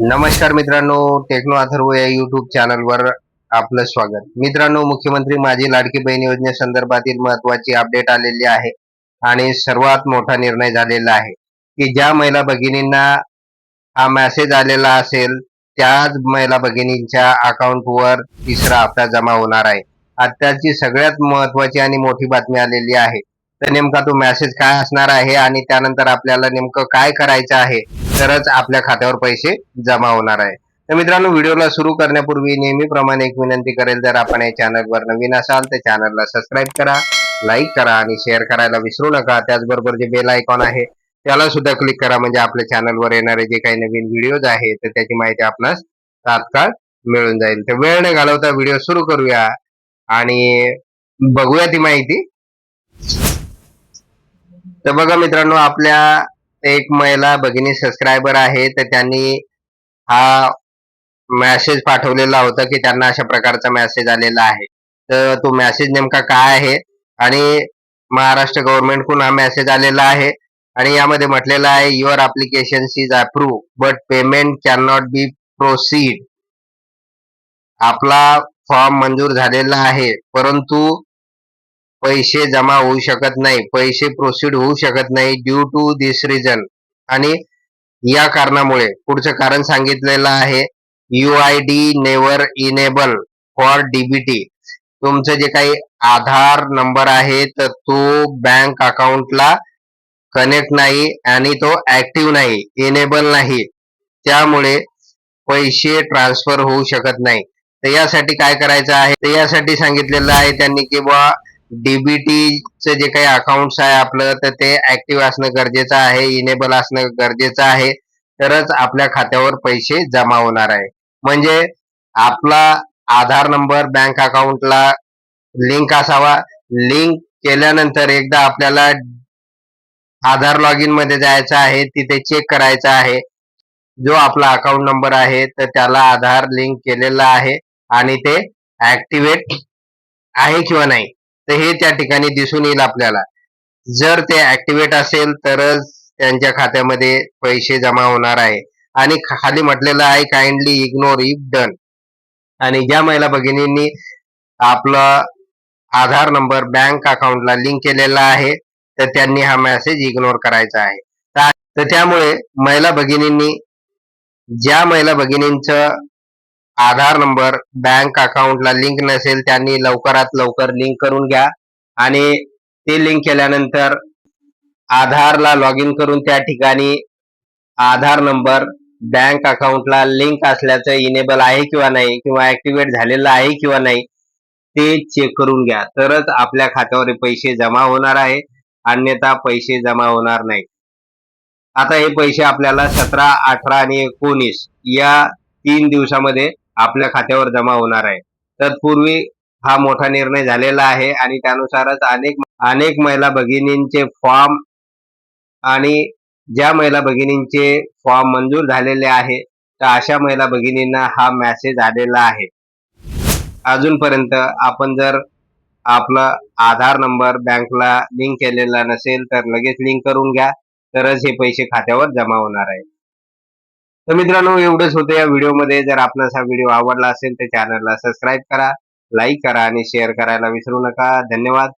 नमस्कार मित्रांनो टेक्नो अथर्व या युट्यूब चॅनलवर आपलं स्वागत. मित्रांनो मुख्यमंत्री माझी लाडकी बहीण योजनेसंदर्भातील महत्वाची अपडेट आलेली आहे आणि सर्वात मोठा निर्णय झालेला आहे की ज्या महिला भगिनींना हा मेसेज आलेला असेल त्याच महिला भगिनींच्या अकाउंटवर तिसरा हप्ता जमा होणार आहे. आत्ताची सगळ्यात महत्वाची आणि मोठी बातमी आलेली आहे तर नेमका तो मेसेज काय असणार आहे आणि त्यानंतर आपल्याला नेमकं काय करायचं आहे तरच आपल्या खात्यावर पैसे जमा होणार आहे. तर मित्रांनो व्हिडिओला सुरू करण्यापूर्वी नेहमीप्रमाणे एक विनंती करेल जर आपण या चॅनलवर नवीन असाल तर चॅनलला सबस्क्राईब करा लाईक करा आणि शेअर करायला विसरू नका. त्याचबरोबर जे बेल आयकॉन आहे त्याला सुद्धा क्लिक करा. म्हणजे आपल्या चॅनलवर येणारे जे काही नवीन व्हिडिओज आहेत तर त्याची माहिती आपणास तात्काळ मिळून जाईल. तर वेळ न घालवता व्हिडिओ सुरू करूया आणि बघूया ती माहिती तर बघा मित्रांनो आपल्या एक महिला भगिनी सबस्क्रायबर आहे तर त्यांनी हा मॅसेज पाठवलेला होता की त्यांना अशा प्रकारचा मेसेज आलेला आहे. तर तो मॅसेज नेमका काय आहे? आणि महाराष्ट्र गव्हर्नमेंटकडून हा मेसेज आलेला आहे. आणि यामध्ये म्हटलेलं आहे your application is approve but payment can not be proceed आपला फॉर्म मंजूर झालेला आहे परंतु पैसे जमा होऊ शकत नाही. पैसे प्रोसीड होऊ शकत नाही ड्यू टू दिस रिझन आणि या कारणामुळे पुढचं कारण सांगितलेलं आहे U I D never enable for DBT तुमचं जे काही आधार नंबर आहे तर तो बँक अकाउंटला कनेक्ट नाही आणि तो ऍक्टिव्ह नाही इनेबल नाही. त्यामुळे पैसे ट्रान्सफर होऊ शकत नाही. तर यासाठी काय करायचं आहे? तर यासाठी सांगितलेलं आहे त्यांनी की बुवा डीबीटीचं जे काही अकाउंट्स आहे आपलं तर ते ऍक्टिव्ह असणं गरजेचं आहे इनेबल असणं गरजेचं आहे. तरच आपल्या खात्यावर पैसे जमा होणार आहे. म्हणजे आपला आधार नंबर बँक अकाउंटला लिंक असावा. लिंक केल्यानंतर एकदा आपल्याला आधार लॉग इनमध्ये जायचं आहे तिथे चेक करायचं आहे. जो आपला अकाउंट नंबर आहे तर त्याला आधार लिंक केलेला आहे आणि ते ऍक्टिव्हेट आहे किंवा नाही. तर हे त्या ठिकाणी दिसून येईल आपल्याला. जर ते ऍक्टिव्हेट असेल तरच त्यांच्या खात्यामध्ये पैसे जमा होणार आहे. आणि खाली म्हटलेलं आहे काइंडली इग्नोर इफ डन आणि ज्या महिला भगिनींनी आपला आधार नंबर बँक अकाउंटला लिंक केलेला आहे तर त्यांनी हा मेसेज इग्नोर करायचा आहे. तर त्यामुळे महिला भगिनींनी ज्या महिला भगिनींचं आधार नंबर बँक अकाउंटला लिंक नसेल त्यांनी लवकरात लवकर लिंक करून घ्या. आणि ते लिंक केल्यानंतर आधारला लॉग इन करून त्या ठिकाणी आधार नंबर बँक अकाउंटला लिंक असल्याचं इनेबल आहे किंवा नाही किंवा ऍक्टिव्हेट झालेलं आहे किंवा नाही ते चेक करून घ्या. तरच आपल्या खात्यावर पैसे जमा होणार आहे. अन्यथा पैसे जमा होणार नाही आता हे पैसे आपल्याला सतरा अठरा आणि एकोणीस या तीन दिवसामध्ये आपल्या खात्यावर जमा होणार आहे. तत्पूर्वी हा मोठा निर्णय झालेला आहे आणि त्यानुसारच अनेक अनेक महिला भगिनींचे फॉर्म आणि ज्या महिला भगिनींचे फॉर्म मंजूर झालेले आहे तर अशा महिला भगिनींना हा मेसेज आलेला आहे. अजूनपर्यंत आपण जर आपला आधार नंबर बँकला लिंक केलेला नसेल तर लगेच लिंक करून घ्या. तरच हे पैसे खात्यावर जमा होणार आहे. तर मित्रांनो एवढंच होतं या व्हिडिओमध्ये. जर आपणास हा व्हिडिओ आवडला असेल तर चॅनलला सबस्क्राईब करा लाईक करा आणि शेअर करायला विसरू नका. धन्यवाद.